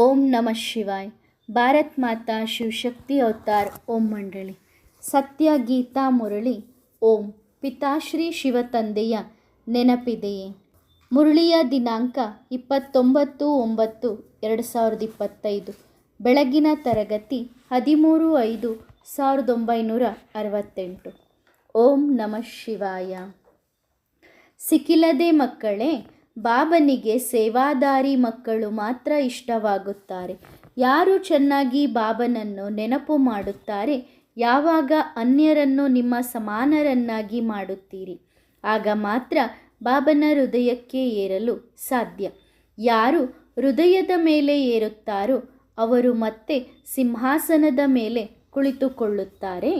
ಓಂ ನಮಃ ಶಿವಾಯ್. ಭಾರತ್ ಮಾತಾ ಶಿವಶಕ್ತಿ ಅವತಾರ್ ಓಂ ಮಂಡಳಿ. ಸತ್ಯ ಗೀತಾ ಮುರಳಿ ಓಂ. ಪಿತಾಶ್ರೀ ಶಿವತಂದೆಯ ನೆನಪಿದೆಯೇ. ಮುರಳಿಯ ದಿನಾಂಕ ಇಪ್ಪತ್ತೊಂಬತ್ತು ಒಂಬತ್ತು ಎರಡು ಸಾವಿರದ ಇಪ್ಪತ್ತೈದು. ಬೆಳಗಿನ ತರಗತಿ ಹದಿಮೂರು ಐದು ಸಾವಿರದ ಒಂಬೈನೂರ ಅರವತ್ತೆಂಟು. ಓಂ ನಮಃ ಶಿವಾಯ. ಸಿಕ್ಕಿಲ್ಲದೆ ಮಕ್ಕಳೇ ಬಾಬನಿಗೆ ಸೇವಾದಾರಿ ಮಕ್ಕಳು ಮಾತ್ರ ಇಷ್ಟವಾಗುತ್ತಾರೆ. ಯಾರು ಚೆನ್ನಾಗಿ ಬಾಬನನ್ನು ನೆನಪು ಮಾಡುತ್ತಾರೆ, ಯಾವಾಗ ಅನ್ಯರನ್ನು ನಿಮ್ಮ ಸಮಾನರನ್ನಾಗಿ ಮಾಡುತ್ತೀರಿ? ಆಗ ಮಾತ್ರ ಬಾಬನ ಹೃದಯಕ್ಕೆ ಏರಲು ಸಾಧ್ಯ. ಯಾರು ಹೃದಯದ ಮೇಲೆ ಏರುತ್ತಾರೋ, ಅವರು ಮತ್ತೆ ಸಿಂಹಾಸನದ ಮೇಲೆ ಕುಳಿತುಕೊಳ್ಳುತ್ತಾರೆ.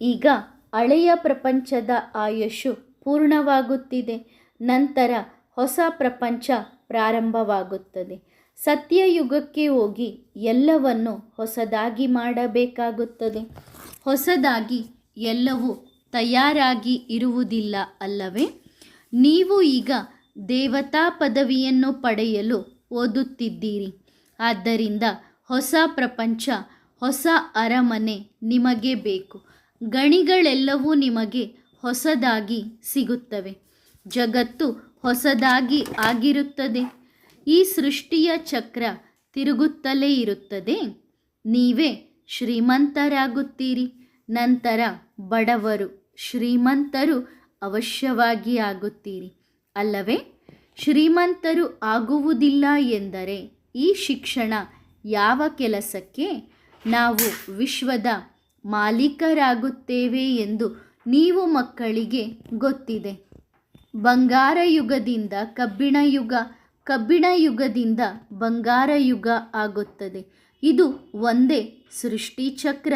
ಈಗ ಹಳೆಯ ಪ್ರಪಂಚದ ಆಯುಷು ಪೂರ್ಣವಾಗುತ್ತಿದೆ. ನಂತರ ಹೊಸ ಪ್ರಪಂಚ ಪ್ರಾರಂಭವಾಗುತ್ತದೆ. ಸತ್ಯಯುಗಕ್ಕೆ ಹೋಗಿ ಎಲ್ಲವನ್ನು ಹೊಸದಾಗಿ ಮಾಡಬೇಕಾಗುತ್ತದೆ. ಹೊಸದಾಗಿ ಎಲ್ಲವೂ ತಯಾರಾಗಿ ಇರುವುದಿಲ್ಲ ಅಲ್ಲವೇ? ನೀವು ಈಗ ದೇವತಾ ಪದವಿಯನ್ನು ಪಡೆಯಲು ಓದುತ್ತಿದ್ದೀರಿ. ಆದ್ದರಿಂದ ಹೊಸ ಪ್ರಪಂಚ, ಹೊಸ ಅರಮನೆ ನಿಮಗೆ ಬೇಕು. ಗಣಿಗಳೆಲ್ಲವೂ ನಿಮಗೆ ಹೊಸದಾಗಿ ಸಿಗುತ್ತವೆ. ಜಗತ್ತು ಹೊಸದಾಗಿ ಆಗಿರುತ್ತದೆ. ಈ ಸೃಷ್ಟಿಯ ಚಕ್ರ ತಿರುಗುತ್ತಲೇ ಇರುತ್ತದೆ. ನೀವೇ ಶ್ರೀಮಂತರಾಗುತ್ತೀರಿ. ನಂತರ ಬಡವರು ಶ್ರೀಮಂತರು ಅವಶ್ಯವಾಗಿ ಆಗುತ್ತೀರಿ. ಅಲ್ಲವೇ? ಶ್ರೀಮಂತರು ಆಗುವುದಿಲ್ಲ ಎಂದರೆ ಈ ಶಿಕ್ಷಣ ಯಾವ ಕೆಲಸಕ್ಕೆ? ನಾವು ವಿಶ್ವದ ಮಾಲೀಕರಾಗುತ್ತೇವೆ ಎಂದು ನೀವು ಮಕ್ಕಳಿಗೆ ಗೊತ್ತಿದೆ. ಬಂಗಾರ ಯುಗದಿಂದ ಕಬ್ಬಿಣ ಯುಗ, ಕಬ್ಬಿಣ ಯುಗದಿಂದ ಬಂಗಾರ ಯುಗ ಆಗುತ್ತದೆ. ಇದು ಒಂದೇ ಸೃಷ್ಟಿ ಚಕ್ರ.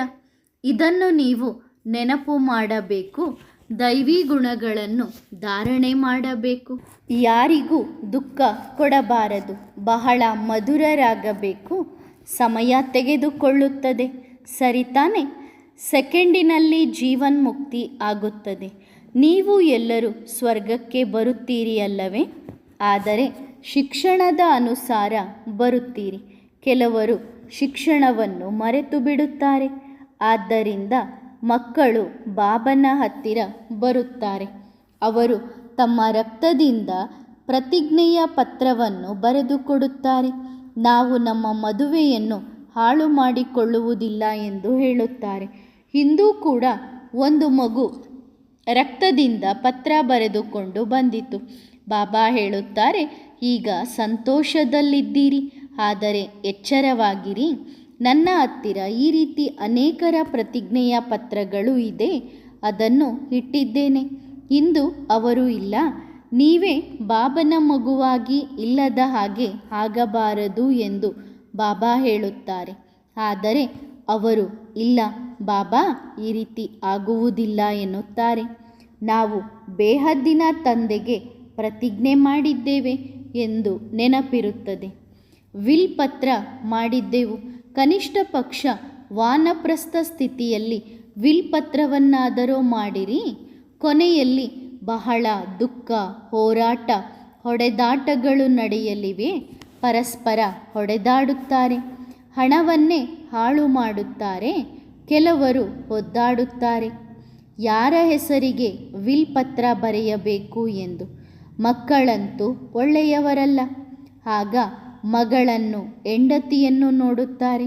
ಇದನ್ನು ನೀವು ನೆನಪು ಮಾಡಬೇಕು. ದೈವಿ ಗುಣಗಳನ್ನು ಧಾರಣೆ ಮಾಡಬೇಕು. ಯಾರಿಗೂ ದುಃಖ ಕೊಡಬಾರದು. ಬಹಳ ಮಧುರರಾಗಬೇಕು. ಸಮಯ ತೆಗೆದುಕೊಳ್ಳುತ್ತದೆ. ಸರಿತಾನೆ. ಸೆಕೆಂಡಿನಲ್ಲಿ ಜೀವನ್ಮುಕ್ತಿ ಆಗುತ್ತದೆ. ನೀವು ಎಲ್ಲರೂ ಸ್ವರ್ಗಕ್ಕೆ ಬರುತ್ತೀರಿ ಅಲ್ಲವೇ ಆದರೆ ಶಿಕ್ಷಣದ ಅನುಸಾರ ಬರುತ್ತೀರಿ. ಕೆಲವರು ಶಿಕ್ಷಣವನ್ನು ಮರೆತು ಬಿಡುತ್ತಾರೆ. ಆದ್ದರಿಂದ ಮಕ್ಕಳು ಬಾಬನ ಹತ್ತಿರ ಬರುತ್ತಾರೆ. ಅವರು ತಮ್ಮ ರಕ್ತದಿಂದ ಪ್ರತಿಜ್ಞೆಯ ಪತ್ರವನ್ನು ಬರೆದುಕೊಡುತ್ತಾರೆ ನಾವು ನಮ್ಮ ಮದುವೆಯನ್ನು ಹಾಳು ಮಾಡಿಕೊಳ್ಳುವುದಿಲ್ಲ ಎಂದು ಹೇಳುತ್ತಾರೆ. ಹಿಂದೂ ಕೂಡ ಒಂದು ಮಗು ರಕ್ತದಿಂದ ಪತ್ರ ಬರೆದುಕೊಂಡು ಬಂದಿತು. ಬಾಬಾ ಹೇಳುತ್ತಾರೆ, ಈಗ ಸಂತೋಷದಲ್ಲಿದ್ದೀರಿ, ಆದರೆ ಎಚ್ಚರವಾಗಿರಿ. ನನ್ನ ಹತ್ತಿರ ಈ ರೀತಿ ಅನೇಕರ ಪ್ರತಿಜ್ಞೆಯ ಪತ್ರಗಳು ಇದೆ, ಅದನ್ನು ಇಟ್ಟಿದ್ದೇನೆ. ಇಂದು ಅವರು ಇಲ್ಲ. ನೀವೇ ಬಾಬನ ಮಗುವಾಗಿ ಇಲ್ಲದ ಹಾಗೆ ಆಗಬಾರದು ಎಂದು ಬಾಬಾ ಹೇಳುತ್ತಾರೆ. ಆದರೆ ಅವರು ಇಲ್ಲ, ಬಾಬಾ, ಈ ರೀತಿ ಆಗುವುದಿಲ್ಲ ಎನ್ನುತ್ತಾರೆ. ನಾವು ಬೇಹದ್ದಿನ ತಂದೆಗೆ ಪ್ರತಿಜ್ಞೆ ಮಾಡಿದ್ದೇವೆ ಎಂದು ನೆನಪಿರುತ್ತದೆ. ವಿಲ್ ಪತ್ರ ಮಾಡಿದ್ದೆವು. ಕನಿಷ್ಠ ಪಕ್ಷ ವಾನಪ್ರಸ್ಥ ಸ್ಥಿತಿಯಲ್ಲಿ ವಿಲ್ ಪತ್ರವನ್ನಾದರೂ ಮಾಡಿರಿ. ಕೊನೆಯಲ್ಲಿ ಬಹಳ ದುಃಖ, ಹೋರಾಟ, ಹೊಡೆದಾಟಗಳು ನಡೆಯಲಿವೆ. ಪರಸ್ಪರ ಹೊಡೆದಾಡುತ್ತಾರೆ. ಹಣವನ್ನೇ ಹಾಳು ಮಾಡುತ್ತಾರೆ, ಕೆಲವರು ಒದ್ದಾಡುತ್ತಾರೆ. ಯಾರ ಹೆಸರಿಗೆ ವಿಲ್ ಪತ್ರ ಬರೆಯಬೇಕು ಎಂದು? ಮಕ್ಕಳಂತೂ ಒಳ್ಳೆಯವರಲ್ಲ. ಆಗ ಮಗಳನ್ನು ಹೆಂಡತಿಯನ್ನು ನೋಡುತ್ತಾರೆ.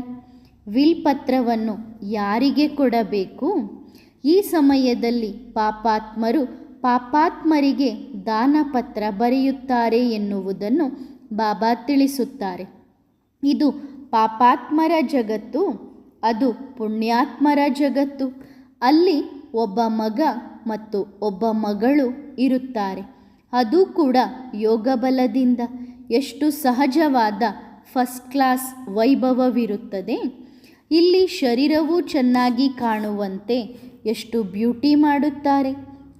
ವಿಲ್ ಪತ್ರವನ್ನು ಯಾರಿಗೆ ಕೊಡಬೇಕು? ಈ ಸಮಯದಲ್ಲಿ ಪಾಪಾತ್ಮರು ಪಾಪಾತ್ಮರಿಗೆ ದಾನಪತ್ರ ಬರೆಯುತ್ತಾರೆ ಎನ್ನುವುದನ್ನು ಬಾಬಾ ತಿಳಿಸುತ್ತಾರೆ. ಇದು ಪಾಪಾತ್ಮರ ಜಗತ್ತು, ಅದು ಪುಣ್ಯಾತ್ಮರ ಜಗತ್ತು. ಅಲ್ಲಿ ಒಬ್ಬ ಮಗ ಮತ್ತು ಒಬ್ಬ ಮಗಳು ಇರುತ್ತಾರೆ. ಅದು ಕೂಡ ಯೋಗ ಬಲದಿಂದ ಎಷ್ಟು ಸಹಜವಾದ ಫಸ್ಟ್ ಕ್ಲಾಸ್ ವೈಭವವಿರುತ್ತದೆ. ಇಲ್ಲಿ ಶರೀರವೂ ಚೆನ್ನಾಗಿ ಕಾಣುವಂತೆ ಎಷ್ಟು ಬ್ಯೂಟಿ ಮಾಡುತ್ತಾರೆ.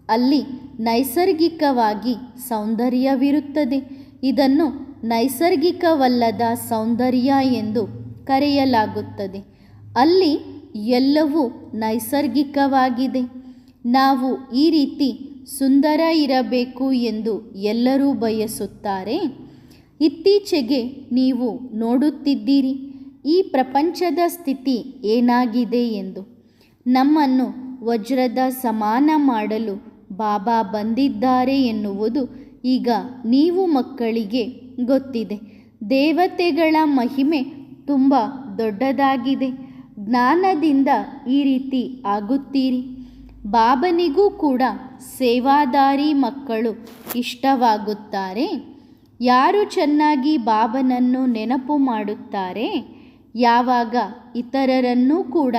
ಅಲ್ಲಿ ನೈಸರ್ಗಿಕವಾಗಿ ಸೌಂದರ್ಯವಿರುತ್ತದೆ. ಇದನ್ನು ನೈಸರ್ಗಿಕವಲ್ಲದ ಸೌಂದರ್ಯ ಎಂದು ಕರೆಯಲಾಗುತ್ತದೆ. ಅಲ್ಲಿ ಎಲ್ಲವೂ ನೈಸರ್ಗಿಕವಾಗಿದೆ. ನಾವು ಈ ರೀತಿ ಸುಂದರ ಇರಬೇಕು ಎಂದು ಎಲ್ಲರೂ ಬಯಸುತ್ತಾರೆ. ಇತ್ತೀಚೆಗೆ ನೀವು ನೋಡುತ್ತಿದ್ದೀರಿ, ಈ ಪ್ರಪಂಚದ ಸ್ಥಿತಿ ಏನಾಗಿದೆ ಎಂದು. ನಮ್ಮನ್ನು ವಜ್ರದ ಸಮಾನ ಮಾಡಲು ಬಾಬಾ ಬಂದಿದ್ದಾರೆ ಎನ್ನುವುದು ಈಗ ನೀವು ಮಕ್ಕಳಿಗೆ ಗೊತ್ತಿದೆ. ದೇವತೆಗಳ ಮಹಿಮೆ ತುಂಬ ದೊಡ್ಡದಾಗಿದೆ. ಜ್ಞಾನದಿಂದ ಈ ರೀತಿ ಆಗುತ್ತೀರಿ. ಬಾಬನಿಗೂ ಕೂಡ ಸೇವಾದಾರಿ ಮಕ್ಕಳು ಇಷ್ಟವಾಗುತ್ತಾರೆ. ಯಾರು ಚೆನ್ನಾಗಿ ಬಾಬನನ್ನು ನೆನಪು ಮಾಡುತ್ತಾರೆ? ಯಾವಾಗ ಇತರರನ್ನೂ ಕೂಡ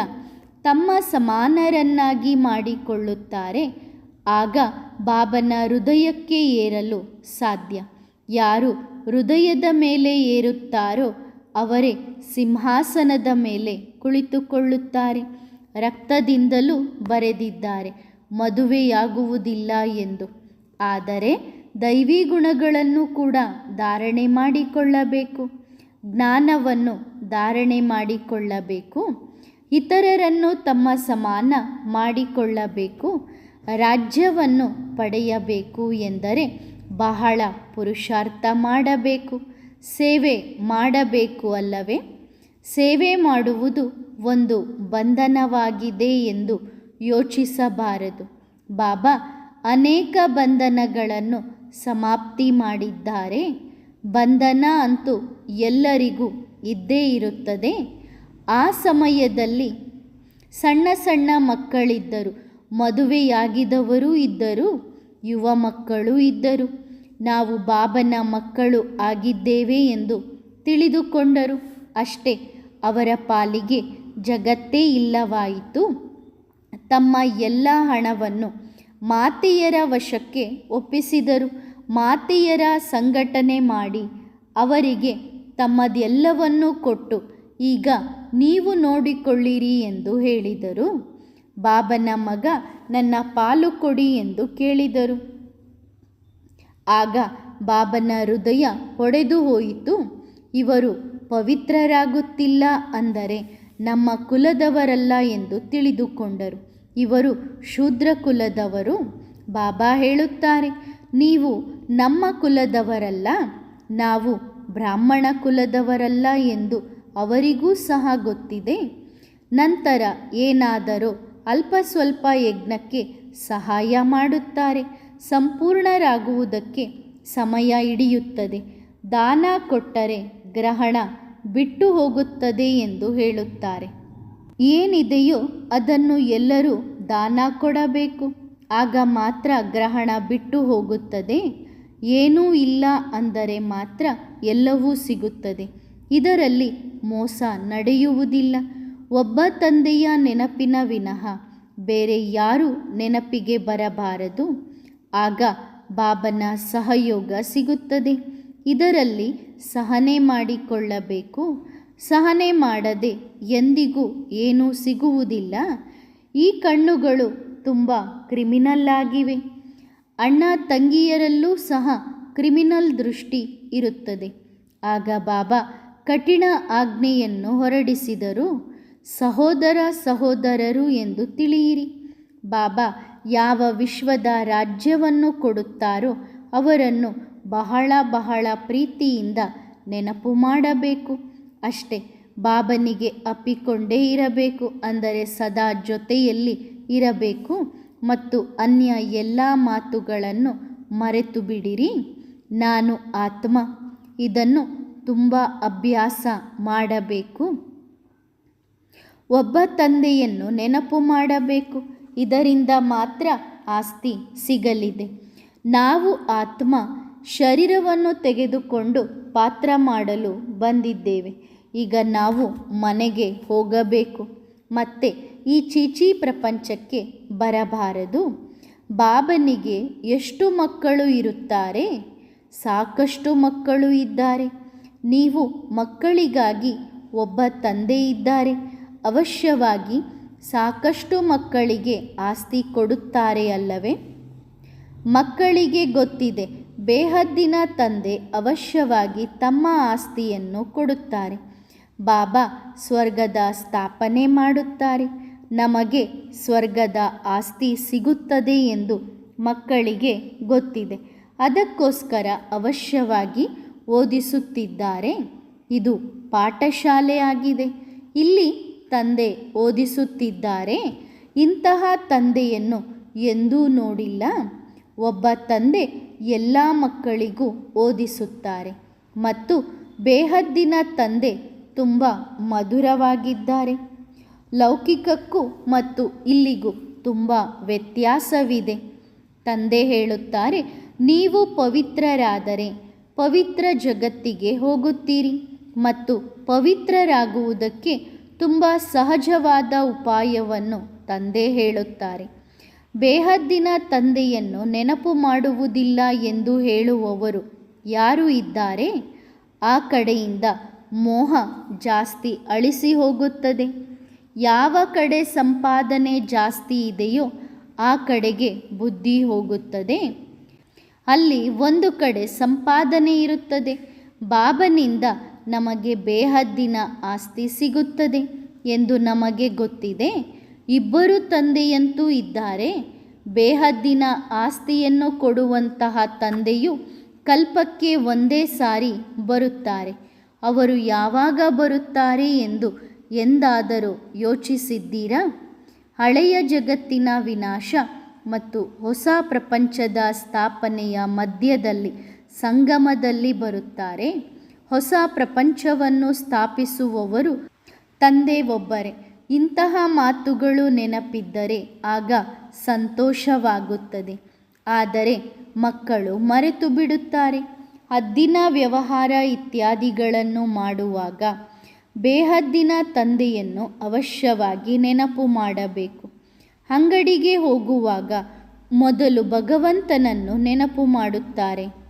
ತಮ್ಮ ಸಮಾನರನ್ನಾಗಿ ಮಾಡಿಕೊಳ್ಳುತ್ತಾರೆ. ಆಗ ಬಾಬನ ಹೃದಯಕ್ಕೆ ಏರಲು ಸಾಧ್ಯ. ಯಾರು ಹೃದಯದ ಮೇಲೆ ಏರುತ್ತಾರೋ ಅವರೇ ಸಿಂಹಾಸನದ ಮೇಲೆ ಕುಳಿತುಕೊಳ್ಳುತ್ತಾರೆ. ರಕ್ತದಿಂದಲೂ ಬರೆದಿದ್ದಾರೆ, ಮದುವೆಯಾಗುವುದಿಲ್ಲ ಎಂದು. ಆದರೆ ದೈವಿ ಗುಣಗಳನ್ನು ಕೂಡ ಧಾರಣೆ ಮಾಡಿಕೊಳ್ಳಬೇಕು. ಜ್ಞಾನವನ್ನು ಧಾರಣೆ ಮಾಡಿಕೊಳ್ಳಬೇಕು. ಇತರರನ್ನು ತಮ್ಮ ಸಮಾನ ಮಾಡಿಕೊಳ್ಳಬೇಕು. ರಾಜ್ಯವನ್ನು ಪಡೆಯಬೇಕು ಎಂದರೆ ಬಹಳ ಪುರುಷಾರ್ಥ ಮಾಡಬೇಕು. ಸೇವೆ ಮಾಡಬೇಕು ಅಲ್ಲವೇ? ಸೇವೆ ಮಾಡುವುದು ಒಂದು ಬಂಧನವಾಗಿದೆ ಎಂದು ಯೋಚಿಸಬಾರದು. ಬಾಬಾ, ಅನೇಕ ಬಂಧನಗಳನ್ನು ಸಮಾಪ್ತಿ ಮಾಡಿದ್ದಾರೆ. ಬಂಧನ ಅಂತೂ ಎಲ್ಲರಿಗೂ ಇದ್ದೇ ಇರುತ್ತದೆ. ಆ ಸಮಯದಲ್ಲಿ ಸಣ್ಣ ಸಣ್ಣ ಮಕ್ಕಳಿದ್ದರು, ಮದುವೆಯಾಗಿದವರೂ ಇದ್ದರು. ಯುವ ಮಕ್ಕಳು ಇದ್ದರು. ನಾವು ಬಾಬನ ಮಕ್ಕಳು ಆಗಿದ್ದೇವೆ ಎಂದು ತಿಳಿದುಕೊಂಡರು. ಅಷ್ಟೇ, ಅವರ ಪಾಲಿಗೆ ಜಗತ್ತೇ ಇಲ್ಲವಾಯಿತು. ತಮ್ಮ ಎಲ್ಲ ಹಣವನ್ನು ಮಾತೆಯರ ವಶಕ್ಕೆ ಒಪ್ಪಿಸಿದರು. ಮಾತೆಯರ ಸಂಘಟನೆ ಮಾಡಿ ಅವರಿಗೆ ತಮ್ಮದೆಲ್ಲವನ್ನೂ ಕೊಟ್ಟು, ಈಗ ನೀವು ನೋಡಿಕೊಳ್ಳಿರಿ ಎಂದು ಹೇಳಿದರು. ಬಾಬನ ಮಗ, ನನ್ನ ಪಾಲು ಕೊಡಿ ಎಂದು ಕೇಳಿದರು. ಆಗ ಬಾಬನ ಹೃದಯ ಹೊಡೆದು ಹೋಯಿತು. ಇವರು, ಪವಿತ್ರರಾಗುತ್ತಿಲ್ಲ ಅಂದರೆ, ನಮ್ಮ ಕುಲದವರಲ್ಲ ಎಂದು ತಿಳಿದುಕೊಂಡರು. ಇವರು, ಶೂದ್ರ ಕುಲದವರು ಬಾಬಾ ಹೇಳುತ್ತಾರೆ, ನೀವು ನಮ್ಮ ಕುಲದವರಲ್ಲ, ನಾವು ಬ್ರಾಹ್ಮಣ ಕುಲದವರಲ್ಲ ಎಂದು ಅವರಿಗೂ ಸಹ ಗೊತ್ತಿದೆ. ನಂತರ ಏನಾದರೂ ಅಲ್ಪ ಸ್ವಲ್ಪ ಯಜ್ಞಕ್ಕೆ ಸಹಾಯ ಮಾಡುತ್ತಾರೆ. ಸಂಪೂರ್ಣರಾಗುವುದಕ್ಕೆ ಸಮಯ ಹಿಡಿಯುತ್ತದೆ. ದಾನ ಕೊಟ್ಟರೆ ಗ್ರಹಣ ಬಿಟ್ಟು ಹೋಗುತ್ತದೆ ಎಂದು ಹೇಳುತ್ತಾರೆ. ಏನಿದೆಯೋ ಅದನ್ನು ಎಲ್ಲರೂ ದಾನ ಕೊಡಬೇಕು. ಆಗ ಮಾತ್ರ ಗ್ರಹಣ ಬಿಟ್ಟು ಹೋಗುತ್ತದೆ. ಏನೂ ಇಲ್ಲ ಅಂದರೆ ಮಾತ್ರ ಎಲ್ಲವೂ ಸಿಗುತ್ತದೆ. ಇದರಲ್ಲಿ ಮೋಸ ನಡೆಯುವುದಿಲ್ಲ. ಒಬ್ಬ ತಂದೆಯ ನೆನಪಿನ ವಿನಃ ಬೇರೆ ಯಾರು ನೆನಪಿಗೆ ಬರಬಾರದು. ಆಗ ಬಾಬನ ಸಹಯೋಗ ಸಿಗುತ್ತದೆ. ಇದರಲ್ಲಿ ಸಹನೆ ಮಾಡಿಕೊಳ್ಳಬೇಕು. ಸಹನೆ ಮಾಡದೆ ಎಂದಿಗೂ ಏನೂ ಸಿಗುವುದಿಲ್ಲ. ಈ ಕಣ್ಣುಗಳು ತುಂಬ ಕ್ರಿಮಿನಲ್ ಆಗಿವೆ. ಅಣ್ಣ ತಂಗಿಯರಲ್ಲೂ ಸಹ ಕ್ರಿಮಿನಲ್ ದೃಷ್ಟಿ ಇರುತ್ತದೆ. ಆಗ ಬಾಬಾ ಕಠಿಣ ಆಜ್ಞೆಯನ್ನು ಹೊರಡಿಸಿದರು. ಸಹೋದರ ಸಹೋದರರು ಎಂದು ತಿಳಿಯಿರಿ. ಬಾಬಾ ಯಾವ ವಿಶ್ವದ ರಾಜ್ಯವನ್ನು ಕೊಡುತ್ತಾರೋ ಅವರನ್ನು ಬಹಳ ಬಹಳ ಪ್ರೀತಿಯಿಂದ ನೆನಪು ಮಾಡಬೇಕು. ಅಷ್ಟೇ ಬಾಬನಿಗೆ ಅಪ್ಪಿಕೊಂಡೇ ಇರಬೇಕು, ಅಂದರೆ ಸದಾ ಜೊತೆಯಲ್ಲಿ ಇರಬೇಕು ಮತ್ತು ಅನ್ಯ ಎಲ್ಲ ಮಾತುಗಳನ್ನು ಮರೆತು ಬಿಡಿರಿ. ನಾನು ಆತ್ಮ, ಇದನ್ನು ತುಂಬ ಅಭ್ಯಾಸ ಮಾಡಬೇಕು. ಒಬ್ಬ ತಂದೆಯನ್ನು ನೆನಪು ಮಾಡಬೇಕು. ಇದರಿಂದ ಮಾತ್ರ ಆಸ್ತಿ ಸಿಗಲಿದೆ. ನಾವು ಆತ್ಮ ಶರೀರವನ್ನು ತೆಗೆದುಕೊಂಡು ಪಾತ್ರ ಮಾಡಲು ಬಂದಿದ್ದೇವೆ. ಈಗ ನಾವು ಮನೆಗೆ ಹೋಗಬೇಕು. ಮತ್ತೆ ಈ ಚೀಚಿ ಪ್ರಪಂಚಕ್ಕೆ ಬರಬಾರದು. ಬಾಬನಿಗೆ ಎಷ್ಟು ಮಕ್ಕಳು ಇರುತ್ತಾರೆ? ಸಾಕಷ್ಟು ಮಕ್ಕಳು ಇದ್ದಾರೆ. ನೀವು ಮಕ್ಕಳಿಗಾಗಿ ಒಬ್ಬ ತಂದೆ ಇದ್ದಾರೆ. ಅವಶ್ಯವಾಗಿ ಸಾಕಷ್ಟು ಮಕ್ಕಳಿಗೆ ಆಸ್ತಿ ಕೊಡುತ್ತಾರೆ ಅಲ್ಲವೇ? ಮಕ್ಕಳಿಗೆ ಗೊತ್ತಿದೆ, ಬೇಹದ್ದಿನ ತಂದೆ ಅವಶ್ಯವಾಗಿ ತಮ್ಮ ಆಸ್ತಿಯನ್ನು ಕೊಡುತ್ತಾರೆ. ಬಾಬಾ ಸ್ವರ್ಗದ ಸ್ಥಾಪನೆ ಮಾಡುತ್ತಾರೆ. ನಮಗೆ ಸ್ವರ್ಗದ ಆಸ್ತಿ ಸಿಗುತ್ತದೆ ಎಂದು ಮಕ್ಕಳಿಗೆ ಗೊತ್ತಿದೆ. ಅದಕ್ಕೋಸ್ಕರ ಅವಶ್ಯವಾಗಿ ಓದಿಸುತ್ತಿದ್ದಾರೆ. ಇದು ಪಾಠಶಾಲೆ ಆಗಿದೆ ಇಲ್ಲಿ ತಂದೆ ಓದಿಸುತ್ತಿದ್ದಾರೆ. ಇಂತಹ ತಂದೆಯನ್ನು ಎಂದೂ ನೋಡಿಲ್ಲ. ಒಬ್ಬ ತಂದೆ ಎಲ್ಲ ಮಕ್ಕಳಿಗೂ ಓದಿಸುತ್ತಾರೆ. ಮತ್ತು ಬೇಹದ್ದಿನ ತಂದೆ ತುಂಬ ಮಧುರವಾಗಿದ್ದಾರೆ. ಲೌಕಿಕಕ್ಕೂ ಮತ್ತು ಇಲ್ಲಿಗೂ ತುಂಬ ವ್ಯತ್ಯಾಸವಿದೆ. ತಂದೆ ಹೇಳುತ್ತಾರೆ, ನೀವು ಪವಿತ್ರರಾದರೆ ಪವಿತ್ರ ಜಗತ್ತಿಗೆ ಹೋಗುತ್ತೀರಿ ಮತ್ತು ಪವಿತ್ರರಾಗುವುದಕ್ಕೆ ತುಂಬ ಸಹಜವಾದ ಉಪಾಯವನ್ನು ತಂದೆ ಹೇಳುತ್ತಾರೆ. ಬೇಹದ್ದಿನ ತಂದೆಯನ್ನು ನೆನಪು ಮಾಡುವುದಿಲ್ಲ ಎಂದು ಹೇಳುವವರು ಯಾರು ಇದ್ದಾರೆ? ಆ ಕಡೆಯಿಂದ ಮೋಹ ಜಾಸ್ತಿ ಅಳಿಸಿ ಹೋಗುತ್ತದೆ. ಯಾವ ಕಡೆ ಸಂಪಾದನೆ ಜಾಸ್ತಿ ಇದೆಯೋ ಆ ಕಡೆಗೆ ಬುದ್ಧಿ ಹೋಗುತ್ತದೆ. ಅಲ್ಲಿ ಒಂದು ಕಡೆ ಸಂಪಾದನೆ ಇರುತ್ತದೆ. ಬಾಬನಿಂದ ನಮಗೆ ಬೇಹದ್ದಿನ ಆಸ್ತಿ ಸಿಗುತ್ತದೆ ಎಂದು ನಮಗೆ ಗೊತ್ತಿದೆ. ಇಬ್ಬರು ತಂದೆಯಂತೂ ಇದ್ದಾರೆ. ಬೇಹದ್ದಿನ ಆಸ್ತಿಯನ್ನು ಕೊಡುವಂತಹ ತಂದೆಯು ಕಲ್ಪಕ್ಕೆ ಒಂದೇ ಸಾರಿ ಬರುತ್ತಾರೆ. ಅವರು ಯಾವಾಗ ಬರುತ್ತಾರೆ ಎಂದು ಎಂದಾದರೂ ಯೋಚಿಸಿದ್ದೀರಾ? ಹಳೆಯ ಜಗತ್ತಿನ ವಿನಾಶ ಮತ್ತು ಹೊಸ ಪ್ರಪಂಚದ ಸ್ಥಾಪನೆಯ ಮಧ್ಯದಲ್ಲಿ ಸಂಗಮದಲ್ಲಿ ಬರುತ್ತಾರೆ. ಹೊಸ ಪ್ರಪಂಚವನ್ನು ಸ್ಥಾಪಿಸುವವರು ತಂದೆ ಒಬ್ಬರೇ ಇಂತಹ ಮಾತುಗಳು ನೆನಪಿದ್ದರೆ ಆಗ ಸಂತೋಷವಾಗುತ್ತದೆ. ಆದರೆ ಮಕ್ಕಳು ಮರೆತು ಬಿಡುತ್ತಾರೆ. ಹದ್ದಿನ ವ್ಯವಹಾರ ಇತ್ಯಾದಿಗಳನ್ನು ಮಾಡುವಾಗ ಬೇಹದ್ದಿನ ತಂದೆಯನ್ನು ಅವಶ್ಯವಾಗಿ ನೆನಪು ಮಾಡಬೇಕು. ಅಂಗಡಿಗೆ ಹೋಗುವಾಗ ಮೊದಲು ಭಗವಂತನನ್ನು ನೆನಪು ಮಾಡುತ್ತಾರೆ.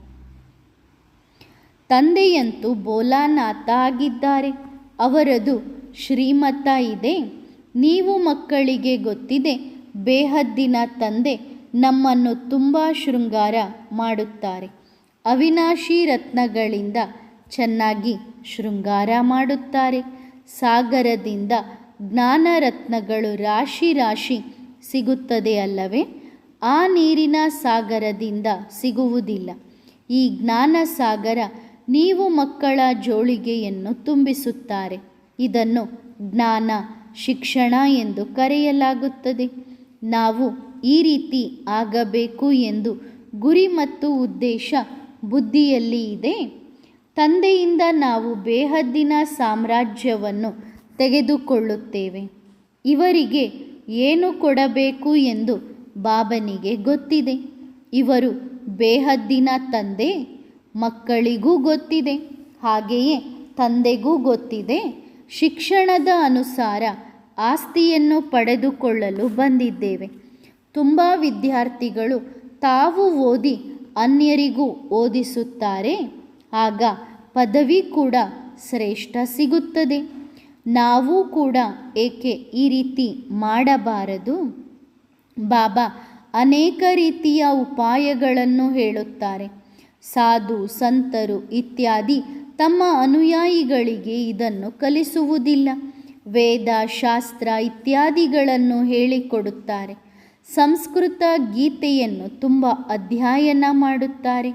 ತಂದೆಯಂತೂ ಬೋಲಾನಾಥ ಆಗಿದ್ದಾರೆ ಅವರದು ಶ್ರೀಮತ ಇದೆ. ನೀವು ಮಕ್ಕಳಿಗೆ ಗೊತ್ತಿದೆ, ಬೇಹದ್ದಿನ ತಂದೆ ನಮ್ಮನ್ನು ತುಂಬ ಶೃಂಗಾರ ಮಾಡುತ್ತಾರೆ. ಅವಿನಾಶಿ ರತ್ನಗಳಿಂದ ಚೆನ್ನಾಗಿ ಶೃಂಗಾರ ಮಾಡುತ್ತಾರೆ. ಸಾಗರದಿಂದ ಜ್ಞಾನ ರತ್ನಗಳು ರಾಶಿ ರಾಶಿ ಸಿಗುತ್ತದೆ ಅಲ್ಲವೇ? ಆ ನೀರಿನ ಸಾಗರದಿಂದ ಸಿಗುವುದಿಲ್ಲ. ಈ ಜ್ಞಾನ ಸಾಗರ ನೀವು ಮಕ್ಕಳ ಜೋಳಿಗೆಯನ್ನು ತುಂಬಿಸುತ್ತಾರೆ. ಇದನ್ನು ಜ್ಞಾನ, ಶಿಕ್ಷಣ ಎಂದು ಕರೆಯಲಾಗುತ್ತದೆ. ನಾವು ಈ ರೀತಿ ಆಗಬೇಕು ಎಂದು ಗುರಿ ಮತ್ತು ಉದ್ದೇಶ ಬುದ್ಧಿಯಲ್ಲಿ ಇದೆ. ತಂದೆಯಿಂದ ನಾವು ಬೇಹದ್ದಿನ ಸಾಮ್ರಾಜ್ಯವನ್ನು ತೆಗೆದುಕೊಳ್ಳುತ್ತೇವೆ. ಇವರಿಗೆ ಏನು ಕೊಡಬೇಕು ಎಂದು ಬಾಬನಿಗೆ ಗೊತ್ತಿದೆ. ಇವರು ಬೇಹದ್ದಿನ ತಂದೆ. ಮಕ್ಕಳಿಗೂ ಗೊತ್ತಿದೆ. ಹಾಗೆಯೇ ತಂದೆಗೂ ಗೊತ್ತಿದೆ. ಶಿಕ್ಷಣದ ಅನುಸಾರ ಆಸ್ತಿಯನ್ನು ಪಡೆದುಕೊಳ್ಳಲು ಬಂದಿದ್ದೇವೆ. ತುಂಬ ವಿದ್ಯಾರ್ಥಿಗಳು ತಾವು ಓದಿ ಅನ್ಯರಿಗೂ ಓದಿಸುತ್ತಾರೆ. ಆಗ ಪದವಿ ಕೂಡ ಶ್ರೇಷ್ಠ ಸಿಗುತ್ತದೆ. ನಾವು ಕೂಡ ಏಕೆ ಈ ರೀತಿ ಮಾಡಬಾರದು? ಬಾಬಾ ಅನೇಕ ರೀತಿಯ ಉಪಾಯಗಳನ್ನು ಹೇಳುತ್ತಾರೆ. ಸಾಧು, ಸಂತರು ಇತ್ಯಾದಿ ತಮ್ಮ ಅನುಯಾಯಿಗಳಿಗೆ ಇದನ್ನು ಕಲಿಸುವುದಿಲ್ಲ. ವೇದ, ಶಾಸ್ತ್ರ ಇತ್ಯಾದಿಗಳನ್ನು ಹೇಳಿಕೊಡುತ್ತಾರೆ. ಸಂಸ್ಕೃತ ಗೀತೆಯನ್ನು ತುಂಬ ಅಧ್ಯಯನ ಮಾಡುತ್ತಾರೆ.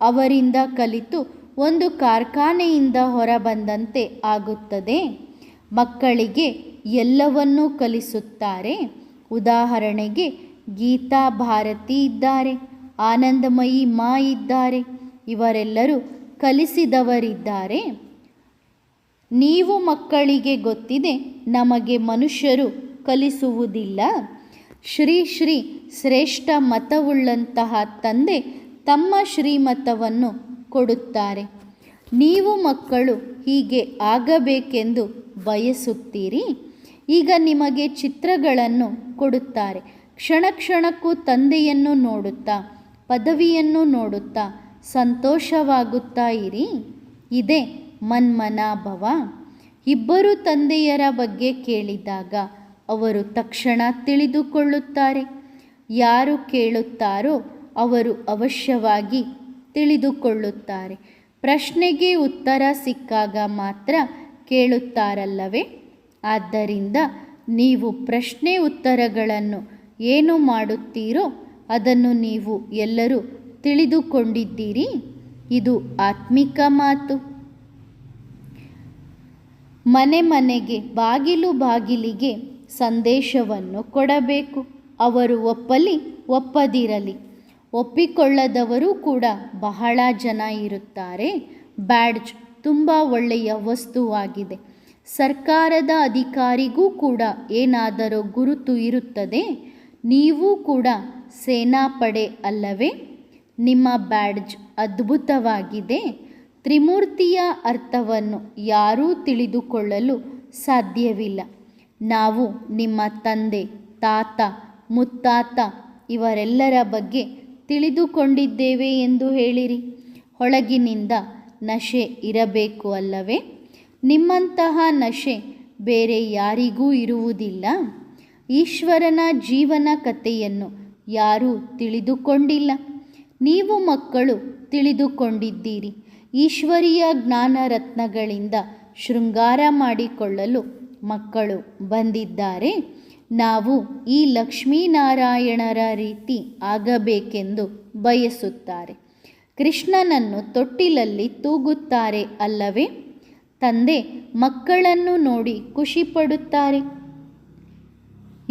ಅವರಿಂದ ಕಲಿತು ಒಂದು ಕಾರ್ಖಾನೆಯಿಂದ ಹೊರಬಂದಂತೆ ಆಗುತ್ತದೆ. ಮಕ್ಕಳಿಗೆ ಎಲ್ಲವನ್ನೂ ಕಲಿಸುತ್ತಾರೆ. ಉದಾಹರಣೆಗೆ ಗೀತಾ ಭಾರತಿ ಇದ್ದಾರೆ. ಆನಂದಮಯಿ ಮಾ ಇದ್ದಾರೆ. ಇವರೆಲ್ಲರೂ ಕಲಿಸಿದವರಿದ್ದಾರೆ. ನೀವು ಮಕ್ಕಳಿಗೆ ಗೊತ್ತಿದೆ, ನಮಗೆ ಮನುಷ್ಯರು ಕಲಿಸುವುದಿಲ್ಲ. ಶ್ರೀ ಶ್ರೀ ಶ್ರೇಷ್ಠ ಮತವುಳ್ಳಂತಹ ತಂದೆ ತಮ್ಮ ಶ್ರೀಮತವನ್ನು ಕೊಡುತ್ತಾರೆ. ನೀವು ಮಕ್ಕಳು ಹೀಗೆ ಆಗಬೇಕೆಂದು ಬಯಸುತ್ತೀರಿ. ಈಗ ನಿಮಗೆ ಚಿತ್ರಗಳನ್ನು ಕೊಡುತ್ತಾರೆ. ಕ್ಷಣ ಕ್ಷಣಕ್ಕೂ ತಂದೆಯನ್ನು ನೋಡುತ್ತಾ ಪದವಿಯನ್ನು ನೋಡುತ್ತಾ ಸಂತೋಷವಾಗುತ್ತಾ ಇರಿ. ಇದೇ ಮನ್ಮನಾಭವ. ಇಬ್ಬರು ತಂದೆಯರ ಬಗ್ಗೆ ಕೇಳಿದಾಗ ಅವರು ತಕ್ಷಣ ತಿಳಿದುಕೊಳ್ಳುತ್ತಾರೆ. ಯಾರು ಕೇಳುತ್ತಾರೋ ಅವರು ಅವಶ್ಯವಾಗಿ ತಿಳಿದುಕೊಳ್ಳುತ್ತಾರೆ. ಪ್ರಶ್ನೆಗೆ ಉತ್ತರ ಸಿಕ್ಕಾಗ ಮಾತ್ರ ಕೇಳುತ್ತಾರಲ್ಲವೇ? ಆದ್ದರಿಂದ ನೀವು ಪ್ರಶ್ನೆ ಉತ್ತರಗಳನ್ನು ಏನು ಮಾಡುತ್ತೀರೋ ಅದನ್ನು ನೀವು ಎಲ್ಲರೂ ತಿಳಿದುಕೊಂಡಿದ್ದೀರಿ. ಇದು ಆತ್ಮಿಕ ಮಾತು. ಮನೆ ಮನೆಗೆ ಬಾಗಿಲು ಬಾಗಿಲಿಗೆ ಸಂದೇಶವನ್ನು ಕೊಡಬೇಕು. ಅವರು ಒಪ್ಪಲಿ, ಒಪ್ಪದಿರಲಿ. ಒಪ್ಪಿಕೊಳ್ಳದವರು ಕೂಡ ಬಹಳ ಜನ ಇರುತ್ತಾರೆ. ಬ್ಯಾಡ್ಜ್ ತುಂಬ ಒಳ್ಳೆಯ ವಸ್ತುವಾಗಿದೆ. ಸರ್ಕಾರದ ಅಧಿಕಾರಿಗೂ ಕೂಡ ಏನಾದರೂ ಗುರುತು ಇರುತ್ತದೆ. ನೀವು ಕೂಡ ಸೇನಾಪಡೆ ಅಲ್ಲವೇ? ನಿಮ್ಮ ಬ್ಯಾಡ್ಜ್ ಅದ್ಭುತವಾಗಿದೆ. ತ್ರಿಮೂರ್ತಿಯ ಅರ್ಥವನ್ನು ಯಾರೂ ತಿಳಿದುಕೊಳ್ಳಲು ಸಾಧ್ಯವಿಲ್ಲ. ನಾವು ನಿಮ್ಮ ತಂದೆ, ತಾತ, ಮುತ್ತಾತ ಇವರೆಲ್ಲರ ಬಗ್ಗೆ ತಿಳಿದುಕೊಂಡಿದ್ದೇವೆ ಎಂದು ಹೇಳಿರಿ. ಒಳಗಿನಿಂದ ನಶೆ ಇರಬೇಕು ಅಲ್ಲವೇ? ನಿಮ್ಮಂತಹ ನಶೆ ಬೇರೆ ಯಾರಿಗೂ ಇರುವುದಿಲ್ಲ. ಈಶ್ವರನ ಜೀವನ ಕಥೆಯನ್ನು ಯಾರೂ ತಿಳಿದುಕೊಂಡಿಲ್ಲ. ನೀವು ಮಕ್ಕಳು ತಿಳಿದುಕೊಂಡಿದ್ದೀರಿ. ಈಶ್ವರೀಯ ಜ್ಞಾನ ರತ್ನಗಳಿಂದ ಶೃಂಗಾರ ಮಾಡಿಕೊಳ್ಳಲು ಮಕ್ಕಳು ಬಂದಿದ್ದಾರೆ. ನಾವು ಈ ಲಕ್ಷ್ಮೀನಾರಾಯಣರ ರೀತಿ ಆಗಬೇಕೆಂದು ಬಯಸುತ್ತಾರೆ. ಕೃಷ್ಣನನ್ನು ತೊಟ್ಟಿಲಲ್ಲಿ ತೂಗುತ್ತಾರೆ ಅಲ್ಲವೇ? ತಂದೆ ಮಕ್ಕಳನ್ನು ನೋಡಿ ಖುಷಿಪಡುತ್ತಾರೆ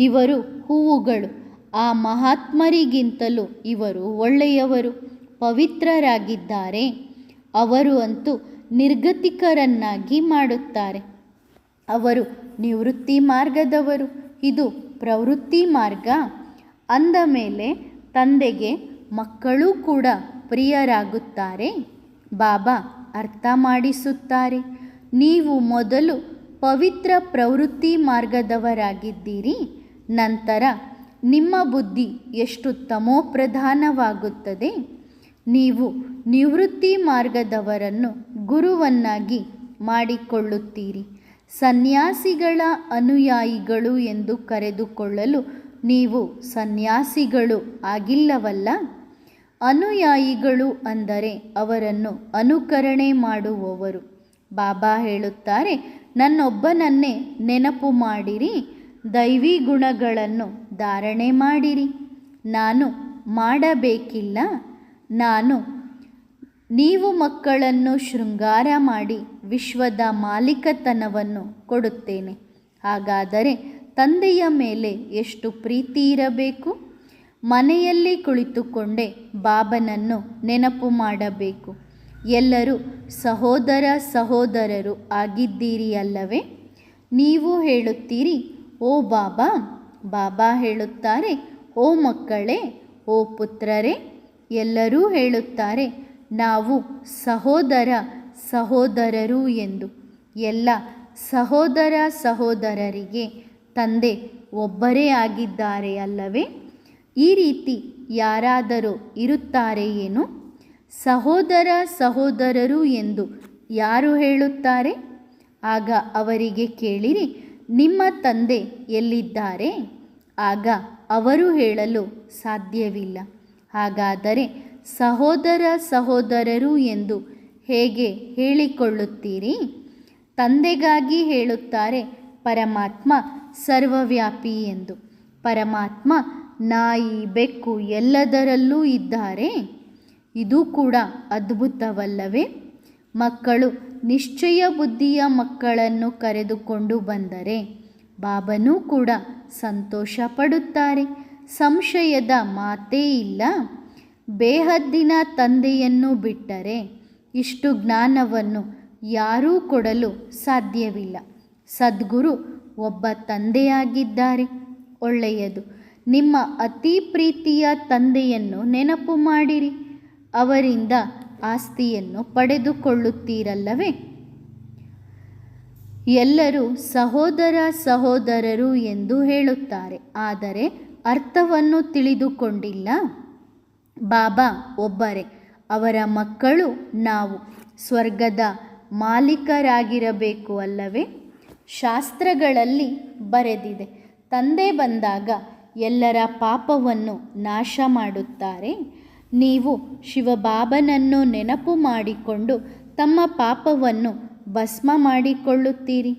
ಇವರು ಹೂವುಗಳು ಆ ಮಹಾತ್ಮರಿಗಿಂತಲೂ ಇವರು ಒಳ್ಳೆಯವರು, ಪವಿತ್ರರಾಗಿದ್ದಾರೆ. ಅವರು ಅಂತೂ ನಿರ್ಗತಿಕರನ್ನಾಗಿ ಮಾಡುತ್ತಾರೆ. ಅವರು ನಿವೃತ್ತಿ ಮಾರ್ಗದವರು, ಇದು ಪ್ರವೃತ್ತಿ ಮಾರ್ಗ. ಅಂದ ಮೇಲೆ ತಂದೆಗೆ ಮಕ್ಕಳೂ ಕೂಡ ಪ್ರಿಯರಾಗುತ್ತಾರೆ. ಬಾಬಾ, ಅರ್ಥ ಮಾಡಿಸುತ್ತಾರೆ. ನೀವು ಮೊದಲು ಪವಿತ್ರ ಪ್ರವೃತ್ತಿ ಮಾರ್ಗದವರಾಗಿದ್ದೀರಿ, ನಂತರ ನಿಮ್ಮ ಬುದ್ಧಿ ಎಷ್ಟು ತಮೋಪ್ರಧಾನವಾಗುತ್ತದೆ ನೀವು ನಿವೃತ್ತಿ ಮಾರ್ಗದವರನ್ನು ಗುರುವನ್ನಾಗಿ ಮಾಡಿಕೊಳ್ಳುತ್ತೀರಿ. ಸನ್ಯಾಸಿಗಳ ಅನುಯಾಯಿಗಳು ಎಂದು ಕರೆದುಕೊಳ್ಳಲು ನೀವು ಸನ್ಯಾಸಿಗಳು ಆಗಿಲ್ಲವಲ್ಲ. ಅನುಯಾಯಿಗಳು ಅಂದರೆ ಅವರನ್ನು ಅನುಕರಣೆ ಮಾಡುವವರು. ಬಾಬಾ ಹೇಳುತ್ತಾರೆ, ನನ್ನೊಬ್ಬನನ್ನೇ ನೆನಪು ಮಾಡಿರಿ. ದೈವಿ ಗುಣಗಳನ್ನು ಧಾರಣೆ ಮಾಡಿರಿ. ನಾನು ಮಾಡಬೇಕಿಲ್ಲ. ನಾನು ನೀವು ಮಕ್ಕಳನ್ನು ಶೃಂಗಾರ ಮಾಡಿ ವಿಶ್ವದ ಮಾಲೀಕತನವನ್ನು ಕೊಡುತ್ತೇನೆ. ಹಾಗಾದರೆ ತಂದೆಯ ಮೇಲೆ ಎಷ್ಟು ಪ್ರೀತಿ ಇರಬೇಕು? ಮನೆಯಲ್ಲಿ ಕುಳಿತುಕೊಂಡೇ ಬಾಬನನ್ನು ನೆನಪು ಮಾಡಬೇಕು. ಎಲ್ಲರೂ ಸಹೋದರ ಸಹೋದರರು ಆಗಿದ್ದೀರಿ ಅಲ್ಲವೇ? ನೀವು ಹೇಳುತ್ತೀರಿ ಓ ಬಾಬಾ ಬಾಬಾ ಹೇಳುತ್ತಾರೆ, ಓ ಮಕ್ಕಳೇ, ಓ ಪುತ್ರರೇ, ಎಲ್ಲರೂ ಹೇಳುತ್ತಾರೆ, ನಾವು ಸಹೋದರ ಸಹೋದರರು ಎಂದು. ಎಲ್ಲ ಸಹೋದರ ಸಹೋದರರಿಗೆ ತಂದೆ ಒಬ್ಬರೇ ಆಗಿದ್ದಾರೆ ಅಲ್ಲವೇ? ಈ ರೀತಿ ಯಾರಾದರೂ ಇರುತ್ತಾರೆ ಏನು? ಸಹೋದರ ಸಹೋದರರು ಎಂದು ಯಾರು ಹೇಳುತ್ತಾರೆ? ಆಗ ಅವರಿಗೆ ಕೇಳಿರಿ ನಿಮ್ಮ ತಂದೆ ಎಲ್ಲಿದ್ದಾರೆ? ಆಗ ಅವರು ಹೇಳಲು ಸಾಧ್ಯವಿಲ್ಲ. ಹಾಗಾದರೆ ಸಹೋದರ ಸಹೋದರರು ಎಂದು ಹೇಗೆ ಹೇಳಿಕೊಳ್ಳುತ್ತೀರಿ? ತಂದೆಗಾಗಿ ಹೇಳುತ್ತಾರೆ, ಪರಮಾತ್ಮ ಸರ್ವವ್ಯಾಪಿ ಎಂದು. ಪರಮಾತ್ಮ ನಾಯಿ, ಬೆಕ್ಕು ಎಲ್ಲದರಲ್ಲೂ ಇದ್ದಾರೆ. ಇದು ಕೂಡ ಅದ್ಭುತವಲ್ಲವೇ? ಮಕ್ಕಳು ನಿಶ್ಚಯ ಬುದ್ಧಿಯ ಮಕ್ಕಳನ್ನು ಕರೆದುಕೊಂಡು ಬಂದರೆ ಬಾಬನೂ ಕೂಡ ಸಂತೋಷ ಪಡುತ್ತಾರೆ ಸಂಶಯದ ಮಾತೇ ಇಲ್ಲ. ಬೇಹದ್ದಿನ ತಂದೆಯನ್ನು ಬಿಟ್ಟರೆ ಇಷ್ಟು ಜ್ಞಾನವನ್ನು ಯಾರೂ ಕೊಡಲು ಸಾಧ್ಯವಿಲ್ಲ. ಸದ್ಗುರು ಒಬ್ಬ ತಂದೆಯಾಗಿದ್ದಾರೆ. ಒಳ್ಳೆಯದು. ನಿಮ್ಮ ಅತಿ ಪ್ರೀತಿಯ ತಂದೆಯನ್ನು ನೆನಪು ಮಾಡಿರಿ. ಅವರಿಂದ ಆಸ್ತಿಯನ್ನು ಪಡೆದುಕೊಳ್ಳುತ್ತೀರಲ್ಲವೇ? ಎಲ್ಲರೂ ಸಹೋದರ ಸಹೋದರರು ಎಂದು ಹೇಳುತ್ತಾರೆ. ಆದರೆ ಅರ್ಥವನ್ನು ತಿಳಿದುಕೊಂಡಿಲ್ಲ. ಬಾಬಾ ಒಬ್ಬರೇ, ಅವರ ಮಕ್ಕಳು ನಾವು. ಸ್ವರ್ಗದ ಮಾಲೀಕರಾಗಿರಬೇಕು ಅಲ್ಲವೇ? ಶಾಸ್ತ್ರಗಳಲ್ಲಿ ಬರೆದಿದೆ, ತಂದೆ ಬಂದಾಗ ಎಲ್ಲರ ಪಾಪವನ್ನು ನಾಶ ಮಾಡುತ್ತಾರೆ ನೀವು ಶಿವಬಾಬನನ್ನು ನೆನಪು ಮಾಡಿಕೊಂಡು ತಮ್ಮ ಪಾಪವನ್ನು ಭಸ್ಮ ಮಾಡಿಕೊಳ್ಳುತ್ತೀರಿ.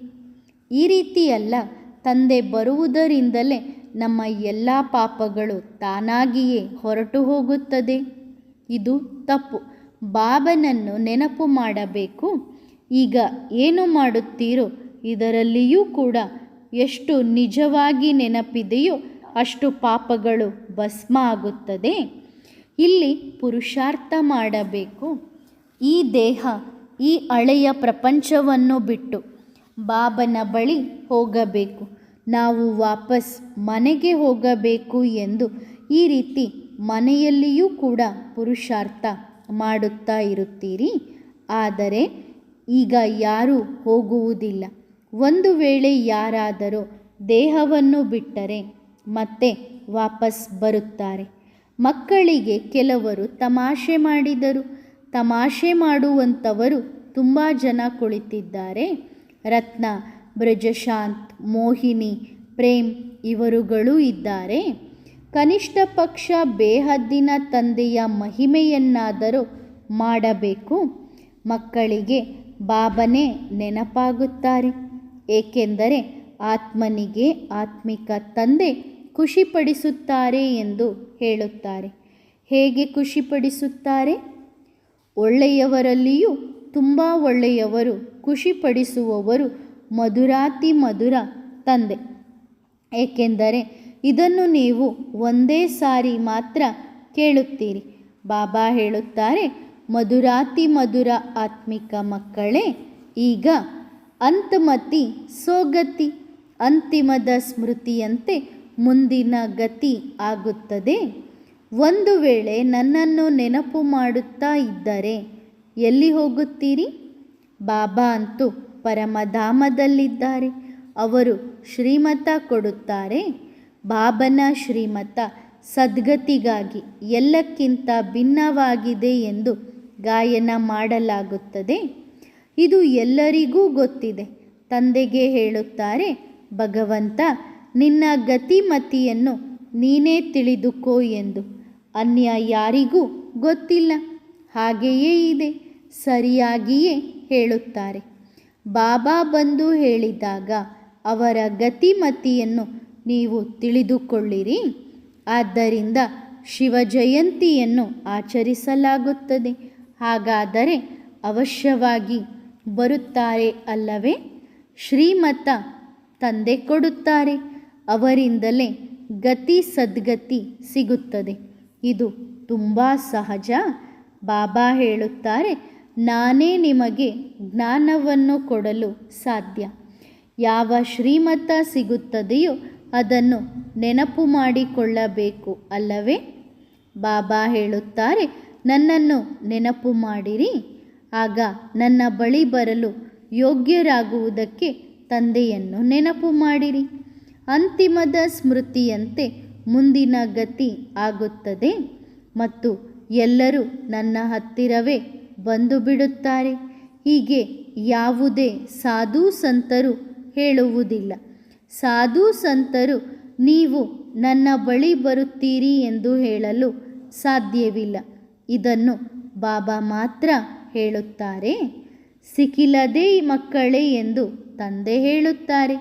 ಈ ರೀತಿಯಲ್ಲ ತಂದೆ ಬರುವುದರಿಂದಲೇ ನಮ್ಮ ಎಲ್ಲ ಪಾಪಗಳು ತಾನಾಗಿಯೇ ಹೊರಟು ಹೋಗುತ್ತದೆ. ಇದು ತಪ್ಪು. ಬಾಬನನ್ನು ನೆನಪು ಮಾಡಬೇಕು. ಈಗ ಏನು ಮಾಡುತ್ತೀರೋ ಇದರಲ್ಲಿಯೂ ಕೂಡ ಎಷ್ಟು ನಿಜವಾಗಿ ನೆನಪಿದೆಯೋ ಅಷ್ಟು ಪಾಪಗಳು ಭಸ್ಮ ಆಗುತ್ತದೆ. ಇಲ್ಲಿ ಪುರುಷಾರ್ಥ ಮಾಡಬೇಕು. ಈ ದೇಹ, ಈ ಹಳೆಯ ಪ್ರಪಂಚವನ್ನು ಬಿಟ್ಟು ಬಾಬನ ಬಳಿ ಹೋಗಬೇಕು. ನಾವು ವಾಪಸ್ ಮನೆಗೆ ಹೋಗಬೇಕು ಎಂದು ಈ ರೀತಿ ಮನೆಯಲ್ಲಿಯೂ ಕೂಡ ಪುರುಷಾರ್ಥ ಮಾಡುತ್ತಾ ಇರುತ್ತೀರಿ. ಆದರೆ ಈಗ ಯಾರೂ ಹೋಗುವುದಿಲ್ಲ. ಒಂದು ವೇಳೆ ಯಾರಾದರೂ ದೇಹವನ್ನು ಬಿಟ್ಟರೆ ಮತ್ತೆ ವಾಪಸ್ ಬರುತ್ತಾರೆ. ಮಕ್ಕಳಿಗೆ ಕೆಲವರು ತಮಾಷೆ ಮಾಡಿದರು. ತಮಾಷೆ ಮಾಡುವಂಥವರು ತುಂಬ ಜನ ಕುಳಿತಿದ್ದಾರೆ. ರತ್ನ, ಬ್ರಜಶಾಂತ್, ಮೋಹಿನಿ, ಪ್ರೇಮ್ ಇವರುಗಳು ಇದ್ದಾರೆ. ಕನಿಷ್ಠ ಪಕ್ಷ ಬೇಹದ್ದಿನ ತಂದೆಯ ಮಹಿಮೆಯನ್ನಾದರೂ ಮಾಡಬೇಕು. ಮಕ್ಕಳಿಗೆ ಬಾಬನೇ ನೆನಪಾಗುತ್ತಾರೆ. ಏಕೆಂದರೆ ಆತ್ಮನಿಗೆ ಆತ್ಮಿಕ ತಂದೆ ಖುಷಿಪಡಿಸುತ್ತಾರೆ ಎಂದು ಹೇಳುತ್ತಾರೆ. ಹೇಗೆ ಖುಷಿಪಡಿಸುತ್ತಾರೆ? ಒಳ್ಳೆಯವರಲ್ಲಿಯೂ ತುಂಬ ಒಳ್ಳೆಯವರು ಖುಷಿಪಡಿಸುವವರು ಮಧುರಾತಿ ಮಧುರ ತಂದೆ. ಏಕೆಂದರೆ ಇದನ್ನು ನೀವು ಒಂದೇ ಸಾರಿ ಮಾತ್ರ ಕೇಳುತ್ತೀರಿ. ಬಾಬಾ ಹೇಳುತ್ತಾರೆ, ಮಧುರಾತಿ ಮಧುರ ಆತ್ಮಿಕ ಮಕ್ಕಳೇ, ಈಗ ಅಂತಮತಿ ಸೋಗತಿ, ಅಂತಿಮದ ಸ್ಮೃತಿಯಂತೆ ಮುಂದಿನ ಗತಿ ಆಗುತ್ತದೆ. ಒಂದು ವೇಳೆ ನನ್ನನ್ನು ನೆನಪು ಮಾಡುತ್ತಾ ಇದ್ದರೆ ಎಲ್ಲಿ ಹೋಗುತ್ತೀರಿ? ಬಾಬಾ ಅಂತೂ ಪರಮಧಾಮದಲ್ಲಿದ್ದಾರೆ. ಅವರು ಶ್ರೀಮತ ಕೊಡುತ್ತಾರೆ. ಬಾಬನ ಶ್ರೀಮತ ಸದ್ಗತಿಗಾಗಿ ಎಲ್ಲಕ್ಕಿಂತ ಭಿನ್ನವಾಗಿದೆ ಎಂದು ಗಾಯನ ಮಾಡಲಾಗುತ್ತದೆ. ಇದು ಎಲ್ಲರಿಗೂ ಗೊತ್ತಿದೆ. ತಂದೆಗೆ ಹೇಳುತ್ತಾರೆ, ಭಗವಂತ ನಿನ್ನ ಗತಿಮತಿಯನ್ನು ನೀನೇ ತಿಳಿದುಕೋ ಎಂದು. ಅನ್ಯ ಯಾರಿಗೂ ಗೊತ್ತಿಲ್ಲ. ಹಾಗೆಯೇ ಇದೆ. ಸರಿಯಾಗಿಯೇ ಹೇಳುತ್ತಾರೆ. ಬಾಬಾ ಬಂದು ಹೇಳಿದಾಗ ಅವರ ಗತಿಮತಿಯನ್ನು ನೀವು ತಿಳಿದುಕೊಳ್ಳಿರಿ. ಆದ್ದರಿಂದ ಶಿವಜಯಂತಿಯನ್ನು ಆಚರಿಸಲಾಗುತ್ತದೆ. ಹಾಗಾದರೆ ಅವಶ್ಯವಾಗಿ ಬರುತ್ತಾರೆ ಅಲ್ಲವೇ? ಶ್ರೀಮತ ತಂದೆ ಕೊಡುತ್ತಾರೆ. ಅವರಿಂದಲೇ ಗತಿ ಸದ್ಗತಿ ಸಿಗುತ್ತದೆ. ಇದು ತುಂಬ ಸಹಜ. ಬಾಬಾ ಹೇಳುತ್ತಾರೆ, ನಾನೇ ನಿಮಗೆ ಜ್ಞಾನವನ್ನು ಕೊಡಲು ಸಾಧ್ಯ. ಯಾವ ಶ್ರೀಮತ ಸಿಗುತ್ತದೆಯೋ ಅದನ್ನು ನೆನಪು ಮಾಡಿಕೊಳ್ಳಬೇಕು ಅಲ್ಲವೇ? ಬಾಬಾ ಹೇಳುತ್ತಾರೆ, ನನ್ನನ್ನು ನೆನಪು ಮಾಡಿರಿ. ಆಗ ನನ್ನ ಬಳಿ ಬರಲು ಯೋಗ್ಯರಾಗುವುದಕ್ಕೆ ತಂದೆಯನ್ನು ನೆನಪು ಮಾಡಿರಿ. ಅಂತಿಮದ ಸ್ಮೃತಿಯಂತೆ ಮುಂದಿನ ಗತಿ ಆಗುತ್ತದೆ. ಮತ್ತು ಎಲ್ಲರೂ ನನ್ನ ಹತ್ತಿರವೇ ಬಂದು ಬಿಡುತ್ತಾರೆ. ಹೀಗೆ ಯಾವುದೇ ಸಾಧು ಸಂತರು ಹೇಳುವುದಿಲ್ಲ. ಸಾಧು ಸಂತರು, ನೀವು ನನ್ನ ಬಳಿ ಬರುತ್ತೀರಿ ಎಂದು ಹೇಳಲು ಸಾಧ್ಯವಿಲ್ಲ. ಇದನ್ನು ಬಾಬಾ ಮಾತ್ರ ಹೇಳುತ್ತಾರೆ. ಸಿಕ್ಕಿಲ್ಲದೆ ಮಕ್ಕಳೇ ಎಂದು ತಂದೆ ಹೇಳುತ್ತಾರೆ.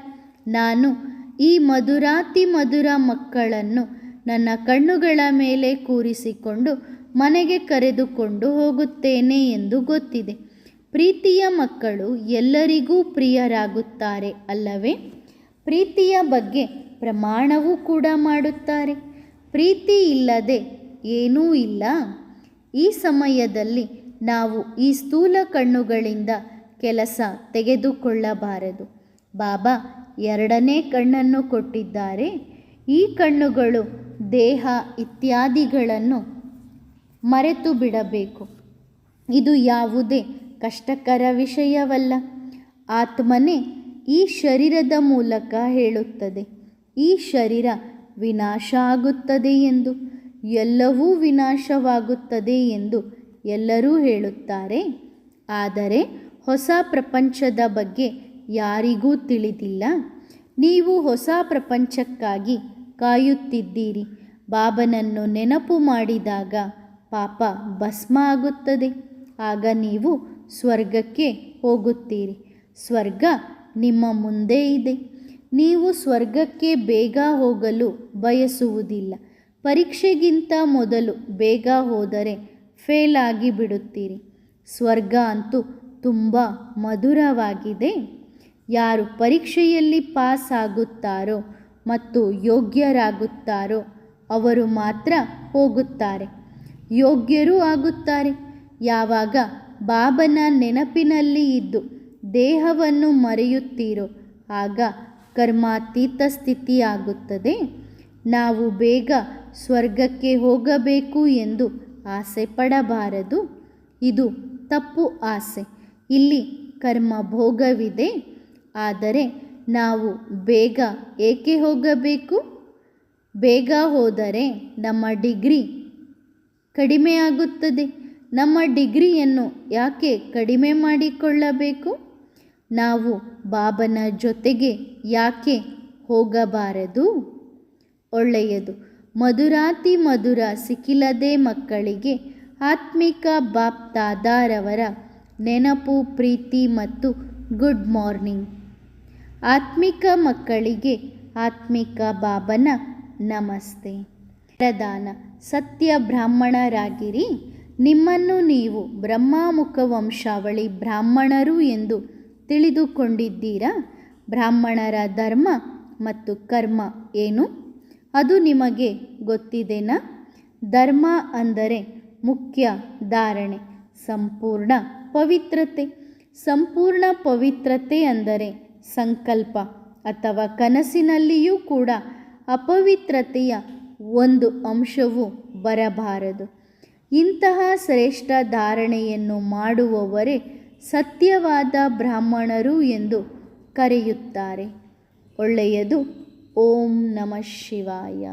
ನಾನು ಈ ಮಧುರಾತಿ ಮಧುರ ಮಕ್ಕಳನ್ನು ನನ್ನ ಕಣ್ಣುಗಳ ಮೇಲೆ ಕೂರಿಸಿಕೊಂಡು ಮನೆಗೆ ಕರೆದುಕೊಂಡು ಹೋಗುತ್ತೇನೆ ಎಂದು ಗೊತ್ತಿದೆ. ಪ್ರೀತಿಯ ಮಕ್ಕಳು ಎಲ್ಲರಿಗೂ ಪ್ರಿಯರಾಗುತ್ತಾರೆ ಅಲ್ಲವೇ? ಪ್ರೀತಿಯ ಬಗ್ಗೆ ಪ್ರಮಾಣವೂ ಕೂಡ ಮಾಡುತ್ತಾರೆ. ಪ್ರೀತಿ ಇಲ್ಲದೆ ಏನೂ ಇಲ್ಲ. ಈ ಸಮಯದಲ್ಲಿ ನಾವು ಈ ಸ್ಥೂಲ ಕಣ್ಣುಗಳಿಂದ ಕೆಲಸ ತೆಗೆದುಕೊಳ್ಳಬಾರದು. ಬಾಬಾ, ಎರಡನೇ ಕಣ್ಣನ್ನು ಕೊಟ್ಟಿದ್ದಾರೆ. ಈ ಕಣ್ಣುಗಳು ದೇಹ ಇತ್ಯಾದಿಗಳನ್ನು ಮರೆತು ಬಿಡಬೇಕು. ಇದು ಯಾವುದೇ ಕಷ್ಟಕರ ವಿಷಯವಲ್ಲ. ಆತ್ಮನೇ ಈ ಶರೀರದ ಮೂಲಕ ಹೇಳುತ್ತದೆ, ಈ ಶರೀರ ವಿನಾಶ ಆಗುತ್ತದೆ ಎಂದು, ಎಲ್ಲವೂ ವಿನಾಶವಾಗುತ್ತದೆ ಎಂದು ಎಲ್ಲರೂ ಹೇಳುತ್ತಾರೆ. ಆದರೆ ಹೊಸ ಪ್ರಪಂಚದ ಬಗ್ಗೆ ಯಾರಿಗೂ ತಿಳಿದಿಲ್ಲ. ನೀವು ಹೊಸ ಪ್ರಪಂಚಕ್ಕಾಗಿ ಕಾಯುತ್ತಿದ್ದೀರಿ. ಬಾಬನನ್ನು ನೆನಪು ಮಾಡಿದಾಗ ಪಾಪ ಭಸ್ಮ ಆಗುತ್ತದೆ. ಆಗ ನೀವು ಸ್ವರ್ಗಕ್ಕೆ ಹೋಗುತ್ತೀರಿ. ಸ್ವರ್ಗ ನಿಮ್ಮ ಮುಂದೆ ಇದೆ. ನೀವು ಸ್ವರ್ಗಕ್ಕೆ ಬೇಗ ಹೋಗಲು ಬಯಸುವುದಿಲ್ಲ. ಪರೀಕ್ಷೆಗಿಂತ ಮೊದಲು ಬೇಗ ಹೋದರೆ ಫೇಲ್ ಆಗಿ ಬಿಡುತ್ತೀರಿ. ಸ್ವರ್ಗ ಅಂತೂ ತುಂಬ ಮಧುರವಾಗಿದೆ. ಯಾರು ಪರೀಕ್ಷೆಯಲ್ಲಿ ಪಾಸ್ ಆಗುತ್ತಾರೋ ಮತ್ತು ಯೋಗ್ಯರಾಗುತ್ತಾರೋ ಅವರು ಮಾತ್ರ ಹೋಗುತ್ತಾರೆ. ಯೋಗ್ಯರೂ ಆಗುತ್ತಾರೆ. ಯಾವಾಗ ಬಾಬನ ನೆನಪಿನಲ್ಲಿ ಇದ್ದು ದೇಹವನ್ನು ಮರೆಯುತ್ತೀರೋ ಆಗ ಕರ್ಮಾತೀತ ಸ್ಥಿತಿಯಾಗುತ್ತದೆ. ನಾವು ಬೇಗ ಸ್ವರ್ಗಕ್ಕೆ ಹೋಗಬೇಕು ಎಂದು ಆಸೆ ಪಡಬಾರದು. ಇದು ತಪ್ಪು ಆಸೆ. ಇಲ್ಲಿ ಕರ್ಮ ಭೋಗವಿದೆ ಆದರೆ ನಾವು ಬೇಗ ಏಕೆ ಹೋಗಬೇಕು? ಬೇಗ ಹೋದರೆ ನಮ್ಮ ಡಿಗ್ರಿ ಕಡಿಮೆಯಾಗುತ್ತದೆ. ನಮ್ಮ ಡಿಗ್ರಿಯನ್ನು ಯಾಕೆ ಕಡಿಮೆ ಮಾಡಿಕೊಳ್ಳಬೇಕು? ನಾವು ಬಾಬನ ಜೊತೆಗೆ ಯಾಕೆ ಹೋಗಬಾರದು? ಒಳ್ಳೆಯದು. ಮಧುರಾತಿ ಮಧುರ ಸಿಕ್ಕಿಲ್ಲದೆ ಮಕ್ಕಳಿಗೆ ಆತ್ಮಿಕ ಬಾಪ್ತಾದಾರವರ ನೆನಪು, ಪ್ರೀತಿ ಮತ್ತು ಗುಡ್ ಮಾರ್ನಿಂಗ್. ಆತ್ಮಿಕ ಮಕ್ಕಳಿಗೆ ಆತ್ಮಿಕ ಬಾಬನ ನಮಸ್ತೆ. ಪ್ರಧಾನ, ಸತ್ಯ ಬ್ರಾಹ್ಮಣರಾಗಿರಿ. ನಿಮ್ಮನ್ನು ನೀವು ಬ್ರಹ್ಮಾಮುಖ ವಂಶಾವಳಿ ಬ್ರಾಹ್ಮಣರು ಎಂದು ತಿಳಿದುಕೊಂಡಿದ್ದೀರಾ? ಬ್ರಾಹ್ಮಣರ ಧರ್ಮ ಮತ್ತು ಕರ್ಮ ಏನು? ಅದು ನಿಮಗೆ ಗೊತ್ತಿದೆನಾ? ಧರ್ಮ ಅಂದರೆ ಮುಖ್ಯ ಧಾರಣೆ, ಸಂಪೂರ್ಣ ಪವಿತ್ರತೆ. ಸಂಪೂರ್ಣ ಪವಿತ್ರತೆ ಅಂದರೆ ಸಂಕಲ್ಪ ಅಥವಾ ಕನಸಿನಲ್ಲಿಯೂ ಕೂಡ ಅಪವಿತ್ರತೆಯ ಒಂದು ಅಂಶವು ಬರಬಾರದು. ಇಂತಹ ಶ್ರೇಷ್ಠ ಧಾರಣೆಯನ್ನು ಮಾಡುವವರೇ ಸತ್ಯವಾದ ಬ್ರಾಹ್ಮಣರು ಎಂದು ಕರೆಯುತ್ತಾರೆ. ಒಳ್ಳೆಯದು. ಓಂ ನಮಃ ಶಿವಾಯ.